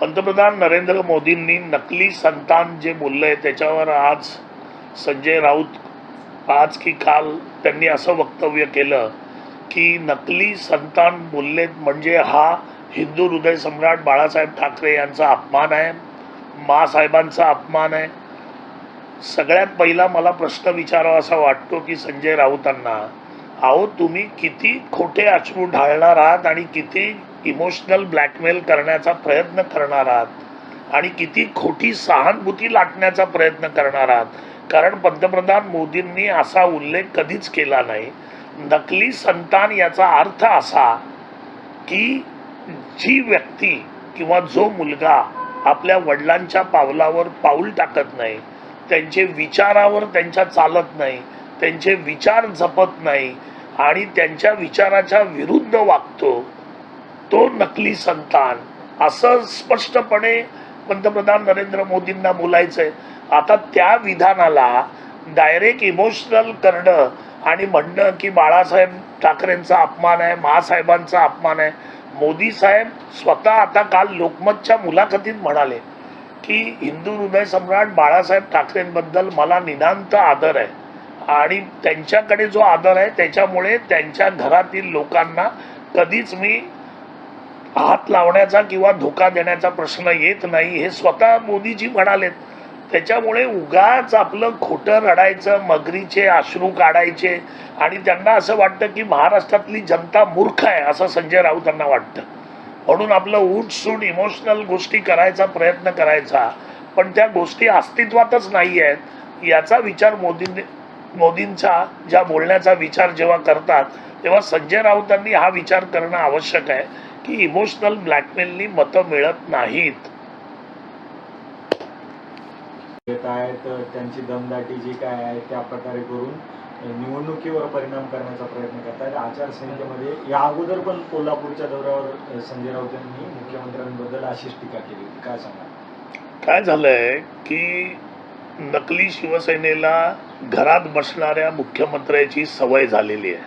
पंतप्रधान नरेंद्र मोदींनी नकली संतान जे बोललंय त्याच्यावर आज संजय राऊत आज की काल त्यांनी असं वक्तव्य केलं की नकली संतान बोललेत म्हणजे हा हिंदू हृदय सम्राट बाळासाहेब ठाकरे यांचा अपमान आहे मासाहेबांचा अपमान आहे. सगळ्यात पहिला मला प्रश्न विचारावा असा वाटतो की संजय राऊतांना अहो तुम्ही किती खोटे अश्रू ढाळणार आहात आणि किती इमोशनल ब्लॅकमेल करण्याचा प्रयत्न करणार आहात. आणि किती खोटी सहानुभूती लाटण्याचा प्रयत्न करणार आहात. कारण पंतप्रधान मोदींनी असा उल्लेख कधीच केला नाही. नकली संतान याचा अर्थ असा की जी व्यक्ती किंवा जो मुलगा आपल्या वडिलांच्या पावलावर पाऊल टाकत नाही त्यांचे विचारावर त्यांच्या चालत नाही त्यांचे विचार जपत नाही आणि त्यांच्या विचाराच्या विरुद्ध वागतो तो नकली संतान. असं स्पष्टपणे पंतप्रधान नरेंद्र मोदींना बोलायचंय. आता त्या विधानाला डायरेक्ट इमोशनल करणं आणि म्हणणं की बाळासाहेब ठाकरेंचा अपमान आहे महासाहेबांचा अपमान आहे. मोदी साहेब स्वतः आता काल लोकमतच्या मुलाखतीत म्हणाले की हिंदू हृदय सम्राट बाळासाहेब ठाकरेंबद्दल मला निनांत आदर आहे. आणि त्यांच्याकडे जो आदर आहे त्याच्यामुळे त्यांच्या घरातील लोकांना कधीच मी हात लावण्याचा किंवा धोका देण्याचा प्रश्न येत नाही हे स्वतः मोदीजी म्हणालेत. त्याच्यामुळे उगाच आपलं खोटं रडायचं मगरीचे अश्रू काढायचे आणि त्यांना असं वाटतं की महाराष्ट्रातली जनता मूर्ख आहे असं संजय राऊतांना वाटतं. म्हणून आपलं उठसूट इमोशनल गोष्टी करायचा प्रयत्न करायचा पण त्या गोष्टी अस्तित्वातच नाही आहेत. याचा विचार मोदींनी मोदींचा ज्या बोलण्याचा विचार जेव्हा करतात तेव्हा संजय राऊतांनी हा विचार करणं आवश्यक आहे. की इमोशनल ब्लॅकमेलनी मतं मिळत नाहीत. येत आहेत त्यांची दमदाटी जी काय आहे त्या प्रकारे करून निवडणुकीवर परिणाम करण्याचा प्रयत्न करतात आचारसंहितेमध्ये या अगोदर पण कोल्हापूरच्या दौऱ्यावर संजय राऊत यांनी मुख्यमंत्र्यांबद्दल अशीच टीका केली होती. काय सांगा काय झालंय की नकली शिवसेनेला घरात बसणाऱ्या मुख्यमंत्र्याची सवय झालेली आहे.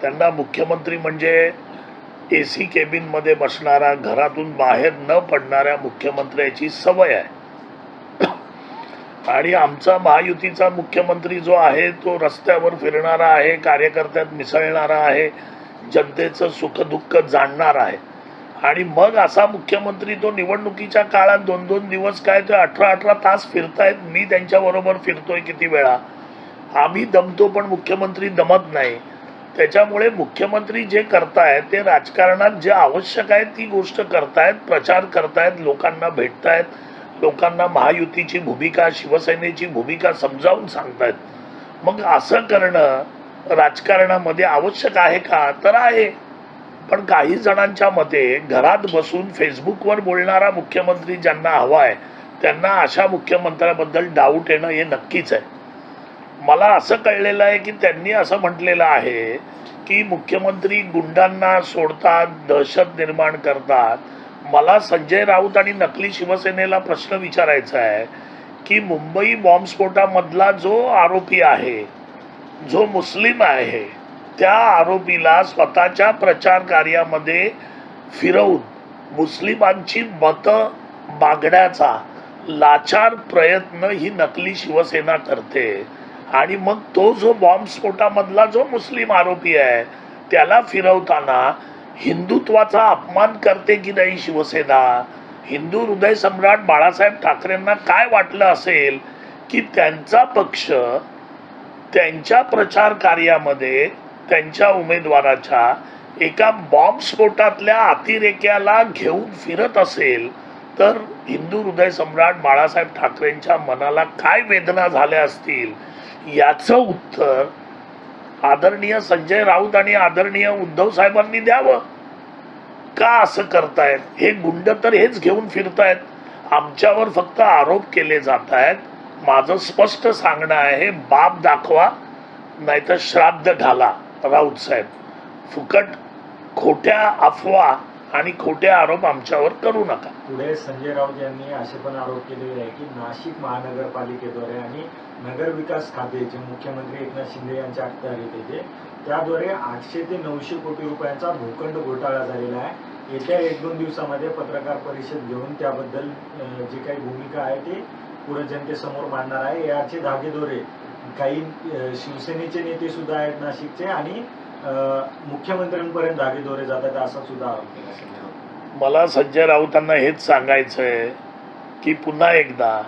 त्यांना मुख्यमंत्री म्हणजे ए सी केबिनमध्ये बसणारा घरातून बाहेर न पडणाऱ्या मुख्यमंत्र्याची सवय आहे. आणि आमचा महायुतीचा मुख्यमंत्री जो आहे तो रस्त्यावर फिरणारा आहे कार्यकर्त्यात मिसळणारा आहे जनतेचं सुखदुःख जाणणारा आहे. आणि मग असा मुख्यमंत्री तो निवडणुकीच्या काळात दोन दोन दिवस काय ते अठरा अठरा तास फिरतायत मी त्यांच्याबरोबर फिरतोय किती वेळा. आम्ही दमतो पण मुख्यमंत्री दमत नाही. त्याच्यामुळे मुख्यमंत्री जे करतायत ते राजकारणात जे आवश्यक आहे ती गोष्ट करतायत प्रचार करतायत लोकांना भेटतायत लोकांना महायुतीची भूमिका शिवसेनेची भूमिका समजावून सांगतायत. मग असं करणं राजकारणामध्ये आवश्यक आहे का? तर आहे. पण काही जणांच्या मते घरात बसून फेसबुकवर बोलणारा मुख्यमंत्री ज्यांना हवा आहे त्यांना अशा मुख्यमंत्र्याबद्दल डाऊट येणं हे नक्कीच आहे. मला असं कळलेलं आहे की त्यांनी असं म्हटलेलं आहे की मुख्यमंत्री गुंडांना सोडतात दहशत निर्माण करतात. मला संजय राऊत आणि नकली शिवसेनेला प्रश्न विचारायचा आहे की मुंबई बॉम्बस्फोटामधला जो आरोपी आहे जो मुस्लिम आहे त्या आरोपीला स्वतःच्या प्रचार कार्यामध्ये फिरवून मुस्लिमांची मतं मागण्याचा लाचार प्रयत्न ही नकली शिवसेना करते. आणि मग तो जो बॉम्बस्फोटामधला जो मुस्लिम आरोपी आहे त्याला फिरवताना हिंदुत्वाचा अपमान करते की नाही शिवसेना? हिंदू हृदय सम्राट बाळासाहेब ठाकरेंना काय वाटलं असेल की त्यांचा पक्ष त्यांच्या प्रचार कार्यामध्ये त्यांच्या उमेदवाराच्या एका बॉम्बस्फोटातल्या अतिरेक्याला घेऊन फिरत असेल तर हिंदू हृदय सम्राट बाळासाहेब ठाकरेंच्या मनाला काय वेदना झाल्या असतील? याचं उत्तर आदरणीय संजय राऊत आणि आदरणीय उद्धव साहेबांनी द्यावं. का असं करतायत? हे गुंड तर हेच घेऊन फिरतायत. आमच्यावर फक्त आरोप केले जात आहेत माझं स्पष्ट सांगणं आहे बाप दाखवा नाहीतर श्राद्ध घाला. राऊत साहेब फुकट खोट्या अफवा आणि खोटे आरोप आमच्यावर करू नका. पुढे संजय राऊत यांनी असे पण आरोप केलेले आहे की नाशिक महानगरपालिकेद्वारे आणि नगर विकास खाते जे मुख्यमंत्री एकनाथ शिंदे यांच्या अखत्यारीत येते. त्याद्वारे आठशे ते नऊशे कोटी रुपयांचा भूखंड घोटाळा झालेला आहे. येत्या एक दोन दिवसामध्ये पत्रकार परिषद घेऊन त्याबद्दल जी काही भूमिका आहे ती पुढे जनतेसमोर मांडणार आहे. याचे धागेदोरे काही शिवसेनेचे नेते सुद्धा आहेत नाशिकचे आणि मुख्यमंत्र्यांपर्यंत धागेदोरे जातात असा सुद्धा आरोप केला मला संजय राऊतांना हेच सांगायचं आहे की पुन्हा एकदा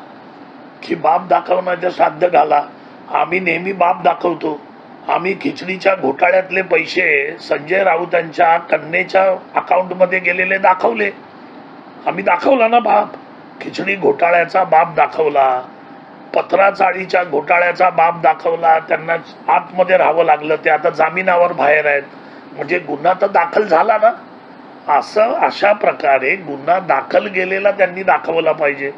की बाप दाखवण्याचा साध्य घाला आम्ही नेहमी बाप दाखवतो. आम्ही खिचडीच्या घोटाळ्यातले पैसे संजय राऊतांच्या कन्येच्या अकाउंटमध्ये गेलेले दाखवले. आम्ही दाखवला ना बाप. खिचडी घोटाळ्याचा बाप दाखवला. पत्राचाळीच्या घोटाळ्याचा बाप दाखवला त्यांना आतमध्ये राहावं लागलं. ते आता जामिनावर बाहेर आहेत. म्हणजे गुन्हा तर दाखल झाला ना? असं अशा प्रकारे गुन्हा दाखल गेलेला त्यांनी दाखवला पाहिजे.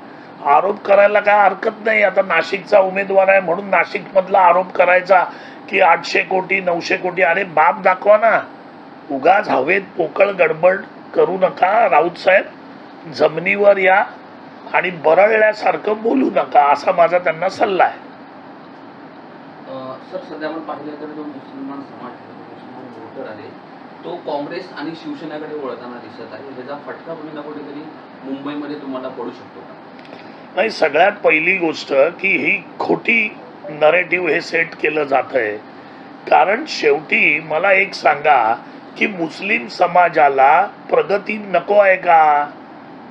आरोप करायला काय हरकत नाही. आता नाशिकचा उमेदवार आहे म्हणून नाशिकमधला आरोप करायचा की आठशे कोटी नऊशे कोटी अरे बाप दाखवा ना. उगाच हवेत पोकळ गडबड करू नका राऊत साहेब. जमिनीवर या आणि बरळल्यासारखं बोलू नका असा माझा त्यांना सल्ला आहे. सर सध्या आपण पाहिलं तर जो मुसलमान समाज मुसलमान वोटर आहे तो काँग्रेस आणि शिवसेनेकडे वळताना दिसत आहे. त्याचा फटका पुन्हा कुठेतरी मुंबईमध्ये तुम्हाला पडू शकतो का? नाही सगळ्यात पहिली गोष्ट की ही खोटी नरेटिव्ह हे सेट केलं जात आहे कारण शेवटी मला एक सांगा की मुस्लिम समाजाला प्रगती नको आहे का?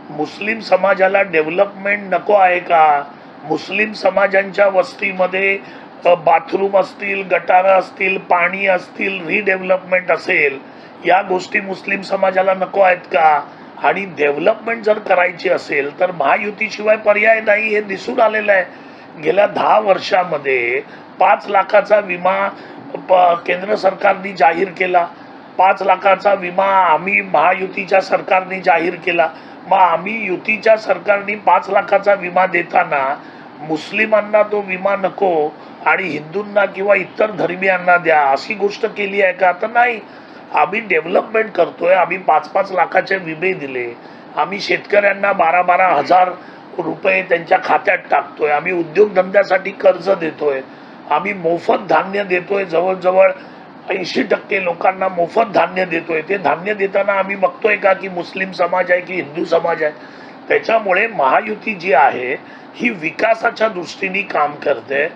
मुस्लिम समाजाला डेव्हलपमेंट नको आहे का? मुस्लिम समाजांच्या वस्तीमध्ये बाथरूम असतील गटारं असतील पाणी असतील रिडेव्हलपमेंट असेल या गोष्टी मुस्लिम समाजाला नको आहेत का? आणि डेव्हलपमेंट जर करायची असेल तर महायुतीशिवाय पर्याय नाही हे दिसून आलेलं आहे. गेल्या दहा वर्षामध्ये पाच लाखाचा विमा प- केंद्र सरकारने जाहीर केला. पाच लाखाचा विमा आम्ही महायुतीच्या सरकारने जाहीर केला. मग आम्ही युतीच्या सरकारने पाच लाखाचा विमा देताना मुस्लिमांना तो विमा नको आणि हिंदूंना किंवा इतर धर्मियांना द्या अशी गोष्ट केली आहे का? तर नाही. आम्ही डेव्हलपमेंट करतोय. आम्ही पाच पाच लाखाचे विमे दिले. आम्ही शेतकऱ्यांना बारा बारा हजार रुपये त्यांच्या खात्यात टाकतोय. आम्ही उद्योगधंद्यासाठी कर्ज देतोय. आम्ही मोफत धान्य देतोय. जवळजवळ ऐंशी टक्के लोकांना मोफत धान्य देतोय. ते धान्य देताना आम्ही बघतोय का की मुस्लिम समाज आहे की हिंदू समाज आहे? त्याच्यामुळे महायुती जी आहे ही विकासाच्या दृष्टीने काम करते.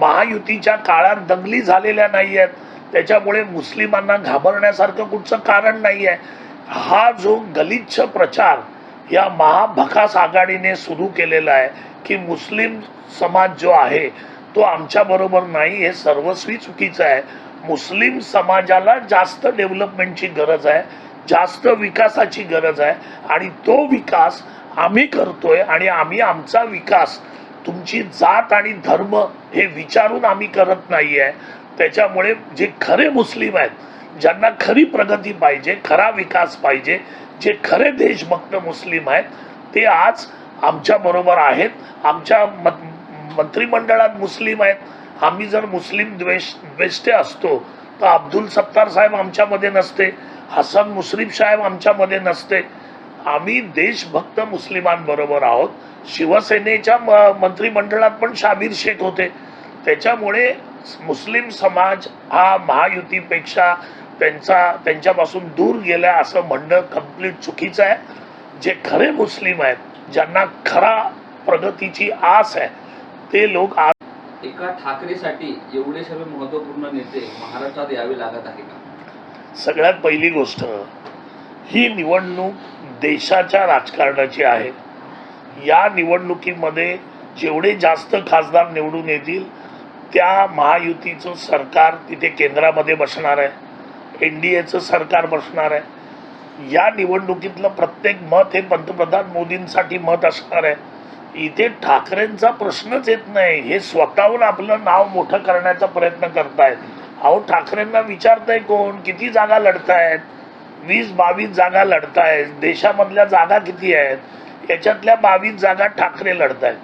महायुतीच्या काळात दंगली झालेल्या नाही आहेत त्याच्यामुळे मुस्लिमांना घाबरण्यासारखं कुठचं कारण नाही आहे हा जो गलिच्छ प्रचार या महाभकास आघाडीने सुरू केलेला आहे की मुस्लिम समाज जो आहे तो आमच्या बरोबर नाही हे सर्वस्वी चुकीचं आहे. मुस्लिम समाजाला जास्त डेव्हलपमेंटची गरज आहे जास्त विकासाची गरज आहे आणि तो विकास आम्ही करतोय आणि आम्ही आमचा विकास तुमची जात आणि धर्म हे विचारून आम्ही करत नाही आहे त्याच्यामुळे जे खरे मुस्लिम आहेत ज्यांना खरी प्रगती पाहिजे खरा विकास पाहिजे जे खरे देशभक्त मुस्लिम आहेत ते आज आमच्या बरोबर आहेत. आमच्या मंत्रिमंडळात मुस्लिम आहेत. आम्ही जर मुस्लिम द्वेष द्वेष्टे असतो तर अब्दुल सत्तार साहेब आमच्यामध्ये नसते हसन मुश्रीफ साहेब आमच्यामध्ये नसते. आम्ही देशभक्त मुस्लिमांबरोबर आहोत. शिवसेनेच्या म- मंत्रिमंडळात पण शाबीर शेख होते. त्याच्यामुळे मुस्लिम समाज हा महायुतीपेक्षा त्यांचा त्यांच्यापासून दूर गेला असं म्हणणं कंप्लीट चुकीचं आहे. जे खरे मुस्लिम आहेत ज्यांना खरा प्रगतीची आस आहे ते लोक आज एका ठाकरेसाठी एवढे सर्व महत्त्वपूर्ण नेते महाराष्ट्रात यावे लागत आहे का? सगळ्यात पहिली गोष्ट ही निवडणूक देशाच्या राजकारणाची आहे. या निवडणुकीमध्ये जेवढे जास्त खासदार निवडून येतील त्या महायुतीचं सरकार तिथे केंद्रामध्ये बसणार आहे. एन डी एचं सरकार बसणार आहे. या निवडणुकीतलं प्रत्येक मत हे पंतप्रधान मोदींसाठी मत असणार आहे. इथे ठाकरेंचा प्रश्नच येत नाही. हे स्वतःहून आपलं नाव मोठं करण्याचा प्रयत्न करतायत. अहो ठाकरेंना विचारताय कोण? किती जागा लढतायत? वीस बावीस जागा लढतायत. देशामधल्या जागा किती आहेत? याच्यातल्या बावीस जागा ठाकरे लढतायत.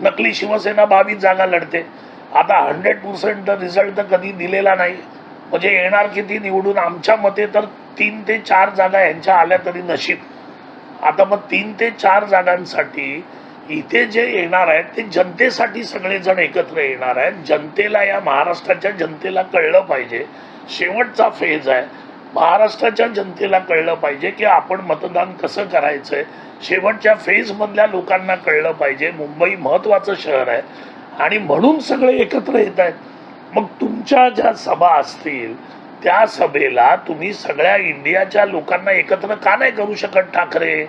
नकली शिवसेना बावीस जागा लढते. आता हंड्रेड पर्सेंट रिझल्ट तर कधी दिलेला नाही. म्हणजे येणार किती निवडून? आमच्या मते तर तीन ते चार जागा यांच्या आल्या तरी नशीब. आता मग तीन ते चार जागांसाठी इथे जे येणार आहेत ते जनतेसाठी सगळेजण एकत्र येणार आहेत. जनतेला या महाराष्ट्राच्या जनतेला कळलं पाहिजे. शेवटचा फेज आहे. महाराष्ट्राच्या जनतेला कळलं पाहिजे की आपण मतदान कसं करायचंय. शेवटच्या फेजमधल्या लोकांना कळलं पाहिजे. मुंबई महत्त्वाचं शहर आहे. आणि म्हणून सगळे एकत्र येत आहेत. मग तुमच्या ज्या सभा असतील त्या सभेला तुम्ही सगळ्या इंडियाच्या लोकांना एकत्र का नाही करू शकत ठाकरे?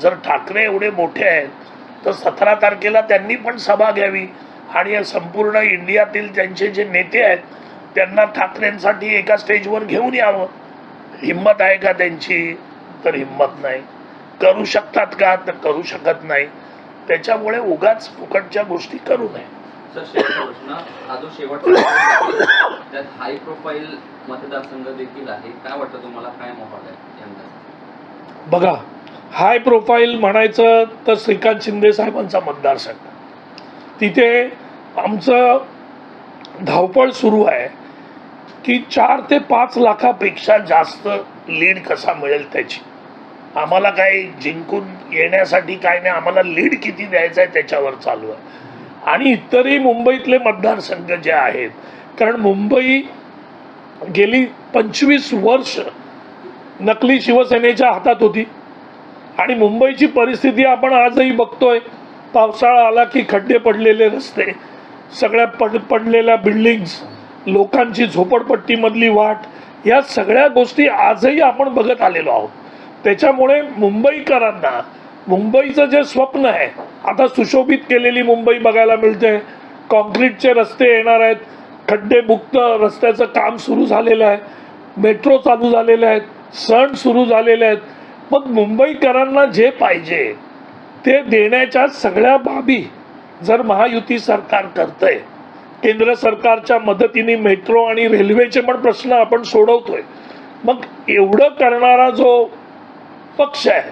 जर ठाकरे एवढे मोठे आहेत तर सतरा तारखेला त्यांनी पण सभा घ्यावी. आणि या संपूर्ण इंडियातील त्यांचे जे नेते आहेत त्यांना ठाकरेंसाठी एका स्टेजवर घेऊन यावं. हिंमत आहे का त्यांची? तर हिंमत नाही. करू शकतात का? तर करू शकत नाही. त्याच्यामुळे उगाच फुकटच्या गोष्टी करू नये. हा हाय प्रोफाईल मतदारसंघ देखील आहे. काय वाटतं तुम्हाला? काय आहे बघा हाय प्रोफाईल म्हणायचं तर श्रीकांत शिंदे साहेबांचा मतदारसंघ. तिथे आमचं धावपळ सुरू आहे की चार ते पाच लाखापेक्षा जास्त लीड कसा मिळेल त्याची. आम्हाला काही जिंकून येण्यासाठी काय नाही आम्हाला लीड किती द्यायचं आहे त्याच्यावर चालू आहे. आणि इतरही मुंबईतले मतदारसंघ जे आहेत कारण मुंबई गेली पंचवीस वर्ष नकली शिवसेनेच्या हातात होती. आणि मुंबईची परिस्थिती आपण आजही बघतोय. पावसाळा आला की खड्डे पडलेले रस्ते सगळ्या पड पडलेल्या बिल्डिंग्स लोकांची झोपडपट्टीमधली वाट या सगळ्या गोष्टी आजही आपण बघत आलेलो आहोत. त्याच्यामुळे मुंबईकरांना मुंबईचं जे स्वप्न आहे आता सुशोभित केलेली मुंबई बघायला मिळते. कॉन्क्रीटचे रस्ते येणार आहेत खड्डेमुक्त रस्त्याचं काम सुरू झालेलं आहे मेट्रो चालू झालेले आहेत सण सुरू झालेले आहेत मग मुंबईकरांना जे पाहिजे ते देण्याच्या सगळ्या बाबी जर महायुती सरकार करतंय केंद्र सरकारच्या मदतीने मेट्रो आणि रेल्वेचे पण प्रश्न आपण सोडवतोय मग एवढं करणारा जो पक्ष आहे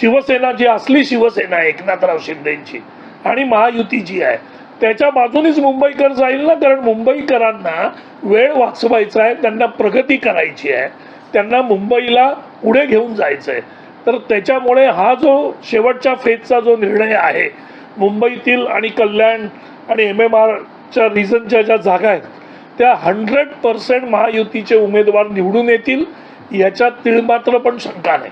शिवसेना जी असली शिवसेना एकनाथराव शिंदेची आणि महायुती जी आहे त्याच्या बाजूनीच मुंबईकर जाईल ना? कारण मुंबईकरांना वेळ वाचवायचा आहे त्यांना प्रगती करायची आहे. त्यांना मुंबईला पुढे घेऊन जायचं आहे तर त्याच्यामुळे हा जो शेवटच्या फेजचा जो निर्णय आहे मुंबईतील आणि कल्याण आणि एम एम आरच्या रिजनच्या ज्या जागा आहेत त्या हंड्रेड पर्सेंट महायुतीचे उमेदवार निवडून येतील याच्यात तिळमात्र पण शंका नाही.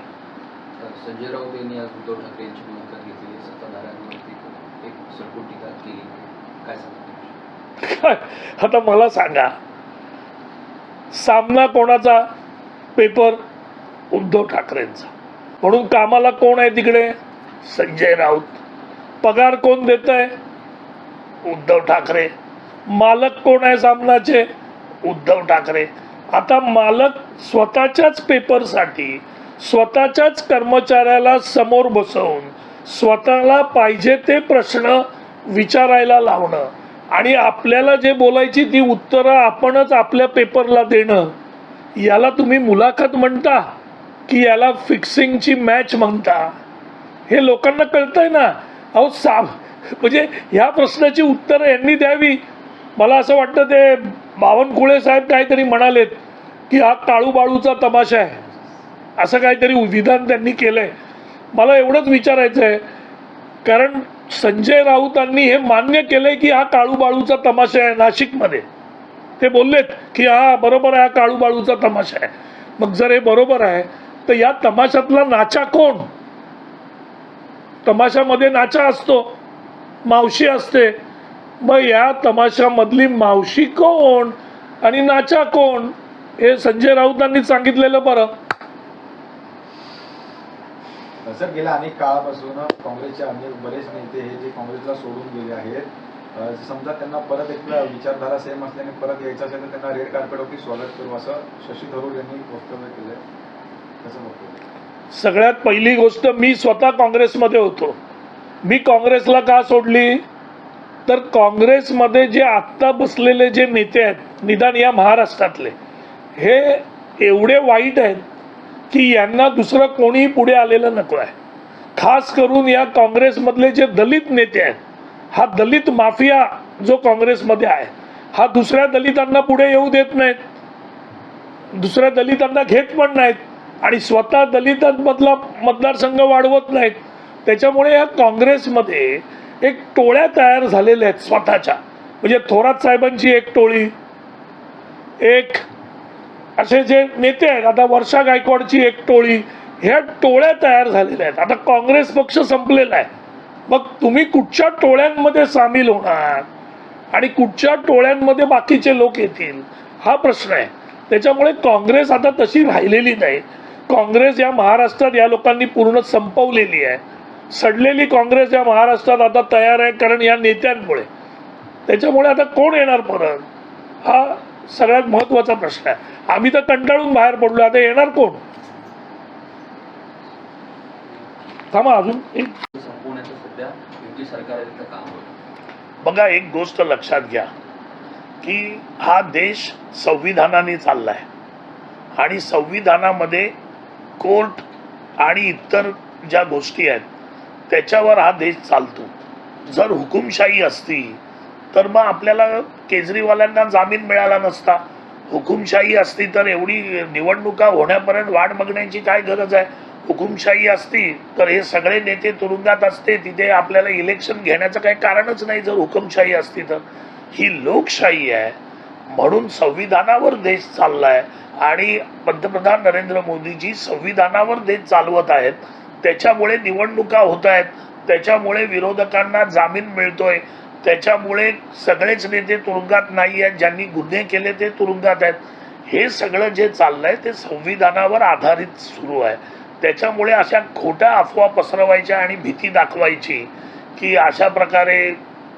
संजय राऊत यांनी आज उद्धव ठाकरे यांची मुलाखत घेतली सत्ताधाऱ्यांवरती एक सडकून टीका केली. काय सांगता? आता मला सांगा सामना कोणाचा पेपर उद्धव ठाकरेंचा. म्हणून कामाला कोण आहे तिकडे? संजय राऊत. पगार कोण देत आहे उद्धव ठाकरे. मालक कोण आहे सामनाचे? उद्धव ठाकरे. आता मालक स्वतःच्याच पेपरसाठी स्वतःच्याच कर्मचाऱ्याला समोर बसवून स्वतःला पाहिजे ते प्रश्न विचारायला लावणं आणि आपल्याला जे बोलायची ती उत्तरं आपणच आपल्या पेपरला देणं याला तुम्ही मुलाखत म्हणता की याला फिक्सिंगची मॅच म्हणता? हे लोकांना कळतंय ना. अहो साब म्हणजे ह्या प्रश्नाची उत्तरं यांनी द्यावी. मला असं वाटतं ते बावनकुळे साहेब काहीतरी म्हणालेत की हा काळूबाळूचा तमाशा आहे. असं काहीतरी विधान त्यांनी केलं आहे मला एवढंच विचारायचं आहे कारण संजय राऊतांनी हे मान्य केलं आहे की हा काळूबाळूचा तमाशा आहे नाशिकमध्ये. ते बोललेत की हा बरोबर आहे हा काळूबाळूचा तमाशा आहे. मग जर हे बरोबर आहे तर या तमाशातला नाचा कोण? तमाशामध्ये नाचा असतो मावशी असते. मग या तमाशामधली मावशी कोण आणि नाचा कोण? हे संजय राऊतांनी सांगितलेलं बरं. सर गेल्या अनेक काळापासून काँग्रेसचे अनेक बरेच नेते हे जे काँग्रेसला सोडून गेले आहेत समजा त्यांना परत एक विचारधारा सेम असल्याने परत यायचं असेल तर त्यांना रेड कार्पेटवरती स्वागत करू असं शशी थरूर यांनी वक्तव्य केलंय. कसं बघतो सगळ्यात पहिली गोष्ट मी स्वतः काँग्रेसमध्ये होतो. मी काँग्रेसला का सोडली? तर काँग्रेसमध्ये जे आत्ता बसलेले जे नेते आहेत निदान या महाराष्ट्रातले हे एवढे वाईट आहेत की यांना दुसरं कोणीही पुढे आलेलं नको आहे खास करून या काँग्रेसमधले जे दलित नेते आहेत हा दलित माफिया जो काँग्रेसमध्ये आहे हा दुसऱ्या दलितांना पुढे येऊ देत नाहीत. दुसऱ्या दलितांना घेत पण नाहीत आणि स्वतः दलितांमधला मतदारसंघ वाढवत नाहीत. त्याच्यामुळे या काँग्रेसमध्ये एक टोळ्या तयार झालेल्या आहेत स्वतःच्या. म्हणजे थोरात साहेबांची एक टोळी एक असे जे नेते आहेत आता वर्षा गायकवाडची एक टोळी ह्या टोळ्या तयार झालेल्या आहेत. आता काँग्रेस पक्ष संपलेला आहे. मग तुम्ही कुठच्या टोळ्यांमध्ये सामील होणार? आणि कुठच्या टोळ्यांमध्ये बाकीचे लोक येतील? हा प्रश्न आहे. त्याच्यामुळे काँग्रेस आता तशी राहिलेली नाही. काँग्रेस या महाराष्ट्रात या लोकांनी पूर्ण संपवलेली आहे. सडलेली काँग्रेस या महाराष्ट्रात आता तयार आहे कारण या नेत्यांमुळे. त्याच्यामुळे आता कोण येणार परत? हा सगळ्यात महत्त्वाचा प्रश्न आहे. आम्ही तर कंटाळून बाहेर पडलो. आता येणार कोण? थांबा अजून एक मोदी सरकार काम होतं. बघा एक गोष्ट लक्षात घ्या की हा देश संविधानाने चाललाय. आणि संविधानामध्ये कोर्ट आणि इतर ज्या गोष्टी आहेत त्याच्यावर हा देश चालतो. जर हुकुमशाही असती तर मग आपल्याला केजरीवालांना जामीन मिळाला नसता. हुकुमशाही असती तर एवढी निवडणुका होण्यापर्यंत वाट बघण्याची काय गरज आहे? हुकुमशाही असती तर हे सगळे नेते तुरुंगात असते तिथे आपल्याला इलेक्शन घेण्याचं काही कारणच नाही जर हुकुमशाही असती तर. ही लोकशाही आहे म्हणून संविधानावर देश चाललाय. आणि पंतप्रधान नरेंद्र मोदीजी संविधानावर देश चालवत आहेत. त्याच्यामुळे निवडणुका होत आहेत. त्याच्यामुळे विरोधकांना जामीन मिळतोय. त्याच्यामुळे सगळेच नेते तुरुंगात नाही आहेत. ज्यांनी गुन्हे केले ते तुरुंगात आहेत. हे सगळं जे चाललंय ते संविधानावर आधारित सुरू आहे. त्याच्यामुळे अशा खोट्या अफवा पसरवायच्या आणि भीती दाखवायची की अशा प्रकारे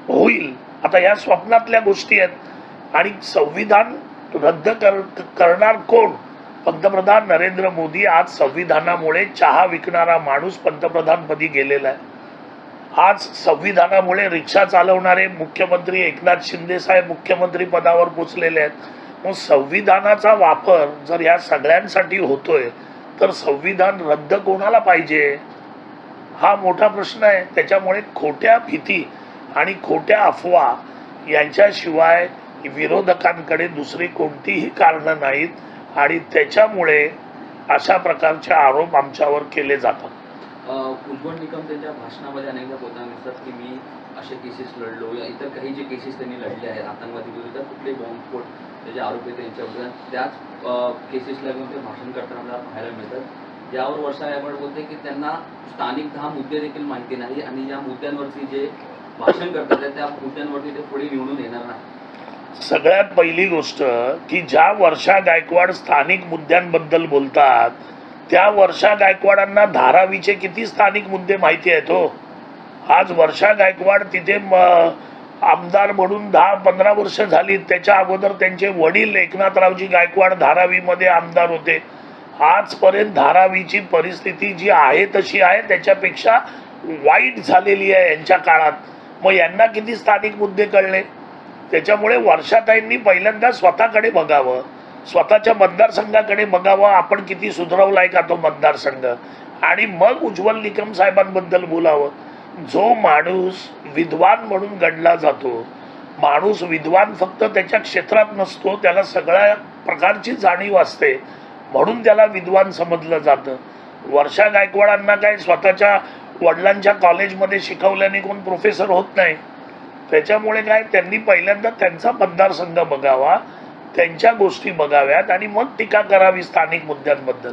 होईल. आता या स्वप्नातल्या गोष्टी आहेत. आणि संविधान रद्द कर करणार कोण? पंतप्रधान नरेंद्र मोदी आज संविधानामुळे चहा विकणारा माणूस पंतप्रधानपदी गेलेला आहे. आज संविधानामुळे रिक्षा चालवणारे मुख्यमंत्री एकनाथ शिंदे साहेब मुख्यमंत्री पदावर पोचलेले आहेत. मग संविधानाचा वापर जर या सगळ्यांसाठी होतोय तर संविधान रद्द कोणाला पाहिजे? हा मोठा प्रश्न आहे. त्याच्यामुळे खोट्या भीती आणि खोट्या अफवा यांच्याशिवाय विरोधकांकडे दुसरी कोणतीही कारणं नाहीत आणि त्याच्यामुळे अशा प्रकारचे आरोप आमच्यावर केले जातात. अं, निकम त्यांच्या भाषणामध्ये अनेकदा बोलताना दिसतात की मी असे केसेस लढलो या इतर काही जे केसेस त्यांनी लढले आहेत आतंकवादी विरोधात कुठले बॉम्बस्फोट त्याचे आरोपी त्यांच्याबद्दल त्याच केसेसला घेऊन ते भाषण करताना आपल्याला पाहायला मिळतात. यावर वर्षा गायकवाड बोलते की त्यांना स्थानिक दहा मुद्दे देखील माहिती नाही आणि या मुद्द्यांवरती जे भाषण करतात त्या मुद्द्यांवरती ते पुढे निवडून येणार नाही. सगळ्यात पहिली गोष्ट की ज्या वर्षा गायकवाड स्थानिक मुद्द्यांबद्दल बोलतात त्या वर्षा गायकवाडांना धारावीचे किती स्थानिक मुद्दे माहिती आहेत हो? आज वर्षा गायकवाड तिथे आमदार म्हणून दहा पंधरा वर्ष झाली. त्याच्या अगोदर त्यांचे वडील एकनाथरावजी गायकवाड धारावीमध्ये आमदार होते. आजपर्यंत धारावीची परिस्थिती जी आहे तशी आहे. त्याच्यापेक्षा वाईट झालेली आहे यांच्या काळात. मग यांना किती स्थानिक मुद्दे कळले? त्याच्यामुळे वर्षाताईंनी पहिल्यांदा स्वतःकडे बघावं. स्वतःच्या मतदारसंघाकडे बघावं. आपण किती सुधरवलाय का तो मतदारसंघ? आणि मग उज्ज्वल निकम साहेबांबद्दल बोलावं. जो माणूस विद्वान म्हणून गणला जातो माणूस विद्वान फक्त त्याच्या क्षेत्रात नसतो त्याला सगळ्या प्रकारची जाणीव असते म्हणून त्याला विद्वान समजलं जातं. वर्षा गायकवाडांना काय स्वतःच्या वडिलांच्या कॉलेजमध्ये शिकवल्याने कोण प्रोफेसर होत नाही. त्याच्यामुळे काय त्यांनी पहिल्यांदा त्यांचा मतदारसंघ बघावा त्यांच्या गोष्टी बघाव्यात आणि मग टीका करावी स्थानिक मुद्द्यांबद्दल.